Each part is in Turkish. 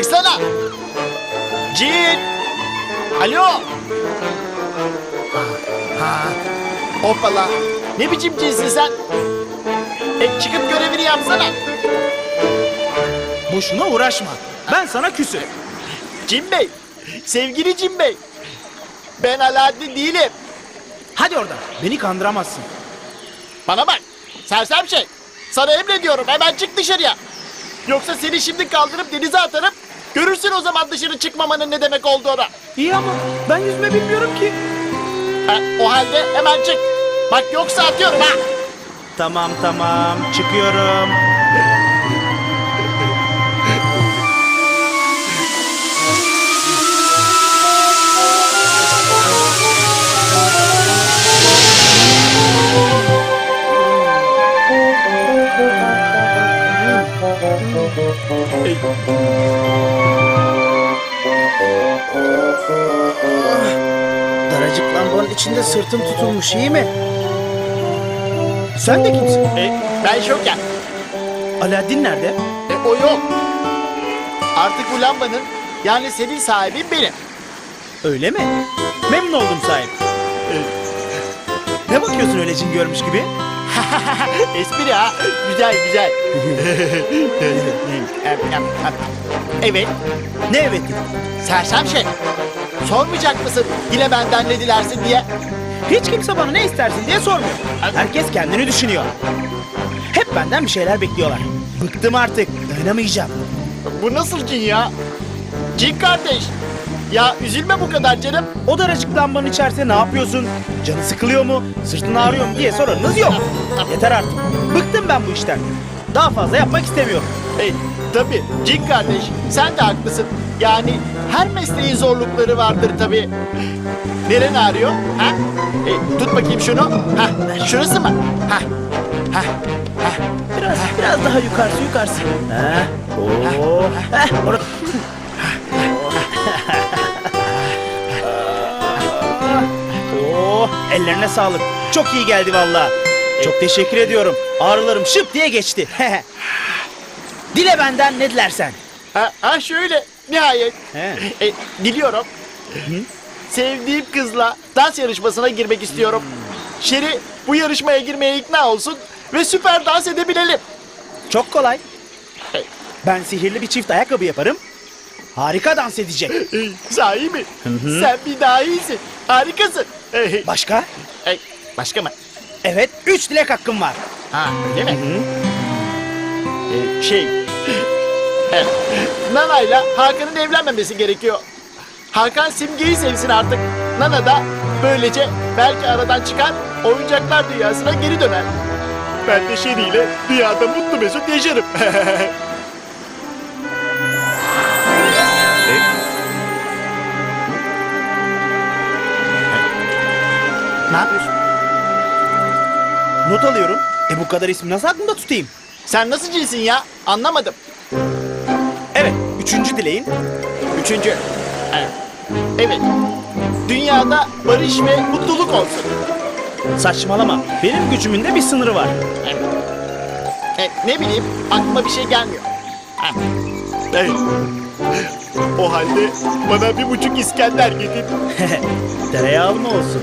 Çıksana. Cin. Alo. Ha. Hoppala. Ne biçim cinsin sen? E, çıkıp görevini yapsana. Boşuna uğraşma. Ben sana küsüm. Cin Bey. Sevgili Cin Bey. Ben Alaaddin değilim. Hadi oradan. Beni kandıramazsın. Bana bak. Sersem şey. Sana emrediyorum hemen çık dışarıya. Yoksa seni şimdi kaldırıp denize atarım. Görürsün o zaman dışarı çıkmamanın ne demek olduğunu. İyi ama ben yüzme bilmiyorum ki. Ha, o halde hemen çık. Bak yoksa atıyorum ha. Tamam tamam çıkıyorum. Daracık lambanın içinde sırtım tutulmuş iyi mi? Sen de kimsin? E, ben şoker. Alaaddin nerede? E, o yok. Artık bu lambanın yani senin sahibin benim. Öyle mi? Memnun oldum sahip. Ne bakıyorsun öyle cin görmüş gibi? Espri ha. Güzel güzel. evet. Ne evet Sersem şey. Sormayacak mısın yine benden ne dilersin diye? Hiç kimse bana ne istersin diye sormuyor. Herkes kendini düşünüyor. Hep benden bir şeyler bekliyorlar. Bıktım artık. Dayanamayacağım. Bu nasıl cin ya? Cin kardeş. Ya üzülme bu kadar canım. O daracık lambanın içerse ne yapıyorsun? Canı sıkılıyor mu? Sırtın ağrıyor mu diye sorunuz yok. Yeter artık. Bıktım ben bu işten. Daha fazla yapmak istemiyorum. Hey, tabii cin kardeş sen de haklısın. Yani her mesleğin zorlukları vardır tabii. Neren ağrıyor? Ha? E, tut bakayım şunu. Ha, şurası mı? Ha, ha, ha. Biraz, biraz daha yukarısı yukarısı. Ha, oo, heh, or- ellerine sağlık. Çok iyi geldi valla. Çok teşekkür ediyorum. Ağrılarım şıp diye geçti. Dile benden ne dilersen. Ha, ha şöyle nihayet. He. E, diliyorum. Sevdiğim kızla dans yarışmasına girmek istiyorum. Şeri bu yarışmaya girmeye ikna olsun ve süper dans edebilelim. Çok kolay. Ben sihirli bir çift ayakkabı yaparım. Harika dans edecek. Sahi mi? Sen bir daha iyisin. Harikasın. E, Başka? e, başka mı? Evet, üç dilek hakkım var. Ha, değil mi? E, şey... Evet. Nana'yla Hakan'ın evlenmemesi gerekiyor. Hakan Simge'yi sevsin artık. Nana da böylece belki aradan çıkar, oyuncaklar dünyasına geri döner. Ben de Şeri ile dünyada mutlu mesut yaşarım. ne yapıyorsun? Not alıyorum. E bu kadar ismi nasıl aklımda tutayım? Sen nasıl cinsin ya? Anlamadım. Evet, üçüncü dileğin. Üçüncü. Evet. Evet. Dünyada barış ve mutluluk olsun. Saçmalama. Benim gücümün de bir sınırı var. Evet. Evet, ne bileyim aklıma bir şey gelmiyor. Evet. O halde bana bir buçuk İskender getir. Tereyağlı mı olsun?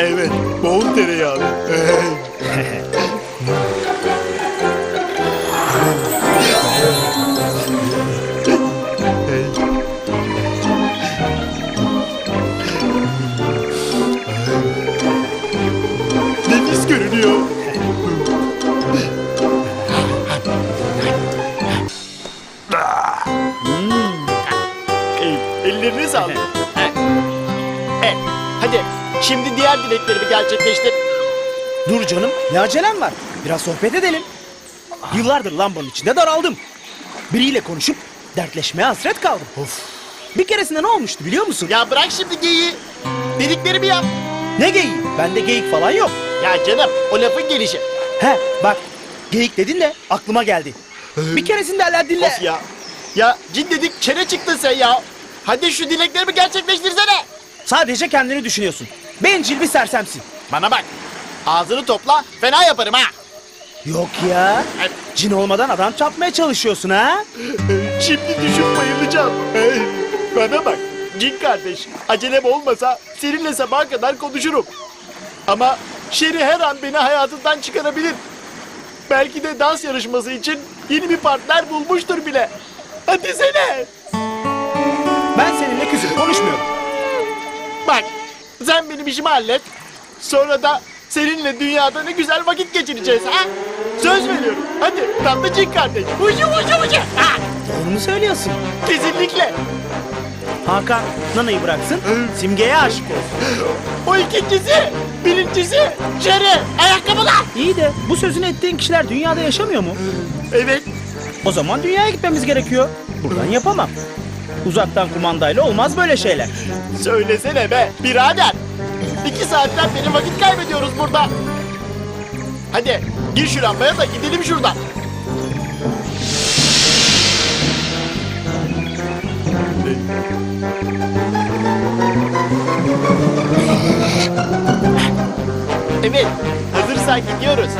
Evet, bol tereyağı. Nefis görünüyor. Ellerine sağlık. Evet, hadi şimdi diğer dileklerimi gerçekleştir. Dur canım, ne acelem var? Biraz sohbet edelim. Yıllardır lambanın içinde daraldım. Biriyle konuşup dertleşmeye hasret kaldım. Of. Bir keresinde ne olmuştu biliyor musun? Ya bırak şimdi geyiği. Dediklerimi yap. Ne geyiği? Bende geyik falan yok. Ya canım o lafın gelişi. He bak, geyik dedin de aklıma geldi. Bir keresinde Alaaddin'le... Of ya. Ya cin dedik çene çıktın sen ya. Hadi şu dileklerimi gerçekleştirsene. Sadece kendini düşünüyorsun. Bencil bir sersemsin. Bana bak. Ağzını topla fena yaparım ha. Yok ya. Cin olmadan adam çarpmaya çalışıyorsun ha? Şimdi düşüp bayılacağım. Bana bak. Cin kardeş. Acelem olmasa seninle sabaha kadar konuşurum. Ama Şeri her an beni hayatından çıkarabilir. Belki de dans yarışması için yeni bir partner bulmuştur bile. Hadi sene. Ben seninle küsüp konuşmuyorum. İşimi hallet. Sonra da seninle dünyada ne güzel vakit geçireceğiz ha. Söz veriyorum. Hadi tatlı cin kardeş. Ucu ucu ucu. Ha, Doğru mu söylüyorsun? kesinlikle. Hakan Nana'yı bıraksın, Simge'ye aşık olsun. O ikincisi. Birincisi. Şeri. Ayakkabılar. İyi de bu sözünü ettiğin kişiler dünyada yaşamıyor mu? Evet. O zaman dünyaya gitmemiz gerekiyor. Buradan yapamam. Uzaktan kumandayla olmaz böyle şeyler. Söylesene be birader. İki saatten beri vakit kaybediyoruz burada. Hadi gir şu lambaya da gidelim şuradan. Evet, hazırsan gidiyoruz.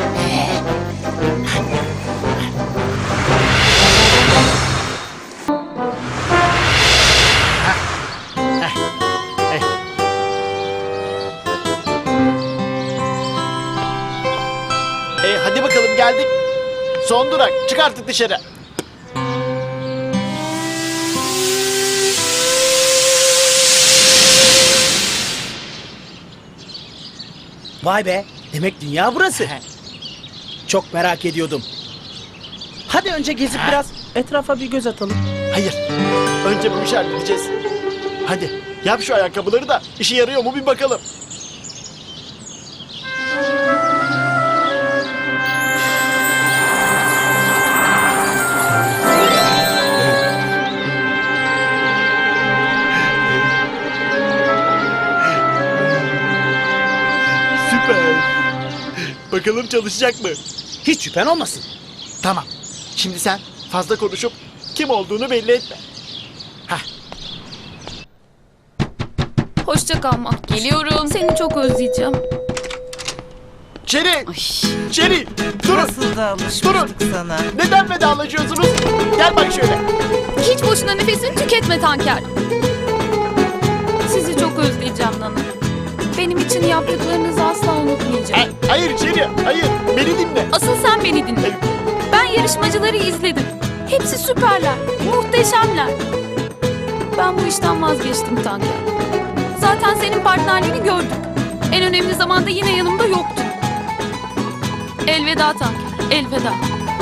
Geldik. Son durak, çık artık dışarı. Vay be, demek dünya burası. Çok merak ediyordum. Hadi önce gezip biraz etrafa bir göz atalım. Hayır, önce bu işi halledeceğiz. Hadi, yap şu ayakkabıları da işe yarıyor mu bir bakalım. Bakalım çalışacak mı? Hiç şüphen olmasın. Tamam. Şimdi sen fazla konuşup kim olduğunu belli etme. Hoşça kal Mahmut. Geliyorum. Seni çok özleyeceğim. Şeri! Ay, Şeri! Durun! nasıl da alışmıştık sana. Neden vedalaşıyorsunuz? Gel bak şöyle. Hiç boşuna nefesini tüketme Tanker. Sizi çok özleyeceğim Nana. Benim için yaptıklarınızı asla unutmayacağım. Ha- hayır Şeri, hayır. Beni dinle. Asıl sen beni dinle. Ben yarışmacıları izledim. Hepsi süperler, muhteşemler. Ben bu işten vazgeçtim Tanker. Zaten senin partnerliğini gördük. En önemli zamanda yine yanımda yoktun. Elveda Tanker, elveda.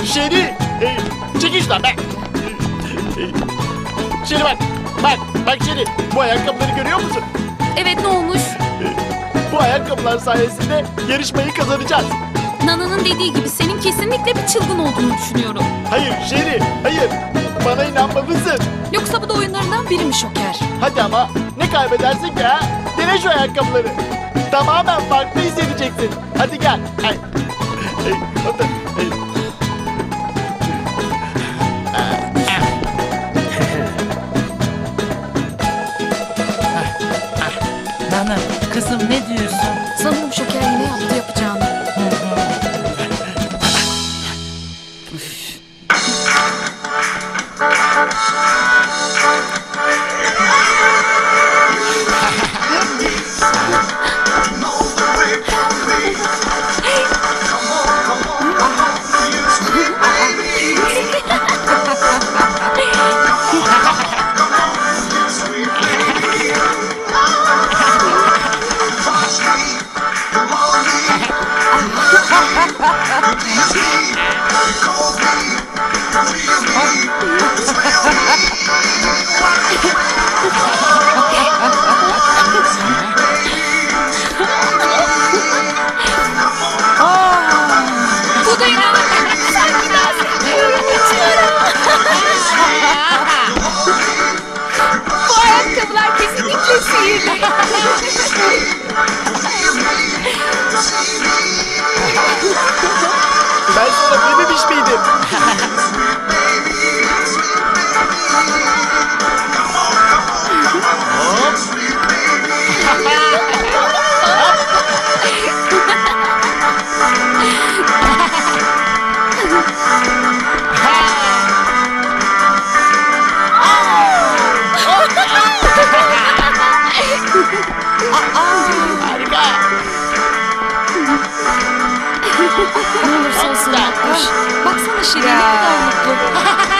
Şeri! E, çekil şuradan be! E, e, Şeri bak, bak, bak Şeri. Bu ayakkabıları görüyor musun? Evet ne olmuş? Bu ayakkabılar sayesinde yarışmayı kazanacağız. Nana'nın dediği gibi senin kesinlikle bir çılgın olduğunu düşünüyorum. Hayır Şeri, hayır. Bana inanmalısın. Yoksa bu da oyunlarından biri mi şoker? Hadi ama ne kaybedersin ki ha? Dene şu ayakkabıları. Tamamen farklı hissedeceksin. Hadi gel. Ay. Ay, hadi. Ay. Nana, kızım ne diyorsun? Ben sana dememiş miydim? Ne olursa olsun yapmış. Baksana Şirin ne kadar mutlu.